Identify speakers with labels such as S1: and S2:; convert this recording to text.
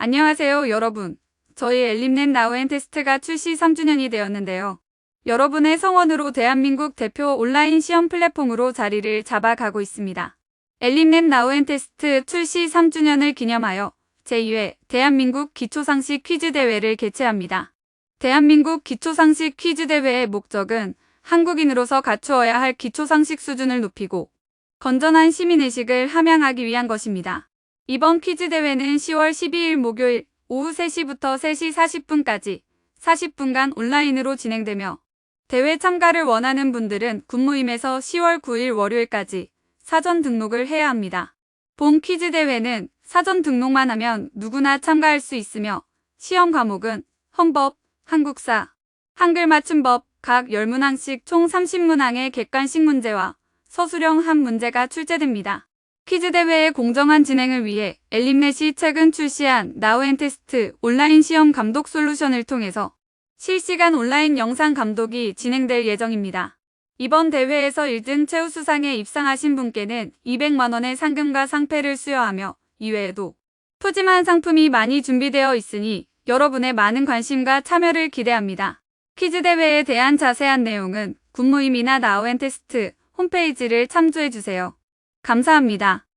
S1: 안녕하세요, 여러분. 저희 엘림넷 나우엔 테스트가 출시 3주년이 되었는데요. 여러분의 성원으로 대한민국 대표 온라인 시험 플랫폼으로 자리를 잡아가고 있습니다. 엘림넷 나우엔 테스트 출시 3주년을 기념하여 제2회 대한민국 기초상식 퀴즈 대회를 개최합니다. 대한민국 기초상식 퀴즈 대회의 목적은 한국인으로서 갖추어야 할 기초상식 수준을 높이고 건전한 시민의식을 함양하기 위한 것입니다. 이번 퀴즈 대회는 10월 12일 목요일 오후 3시부터 3시 40분까지 40분간 온라인으로 진행되며 대회 참가를 원하는 분들은 군무임에서 10월 9일 월요일까지 사전 등록을 해야 합니다. 본 퀴즈 대회는 사전 등록만 하면 누구나 참가할 수 있으며 시험 과목은 헌법, 한국사, 한글 맞춤법 각 10문항씩 총 30문항의 객관식 문제와 서술형 한 문제가 출제됩니다. 퀴즈 대회의 공정한 진행을 위해 엘림넷이 최근 출시한 나우엔테스트 온라인 시험 감독 솔루션을 통해서 실시간 온라인 영상 감독이 진행될 예정입니다. 이번 대회에서 1등 최우 수상에 입상하신 분께는 200만원의 상금과 상패를 수여하며 이외에도 푸짐한 상품이 많이 준비되어 있으니 여러분의 많은 관심과 참여를 기대합니다. 퀴즈 대회에 대한 자세한 내용은 군무임이나 나우엔테스트 홈페이지를 참조해주세요. 감사합니다.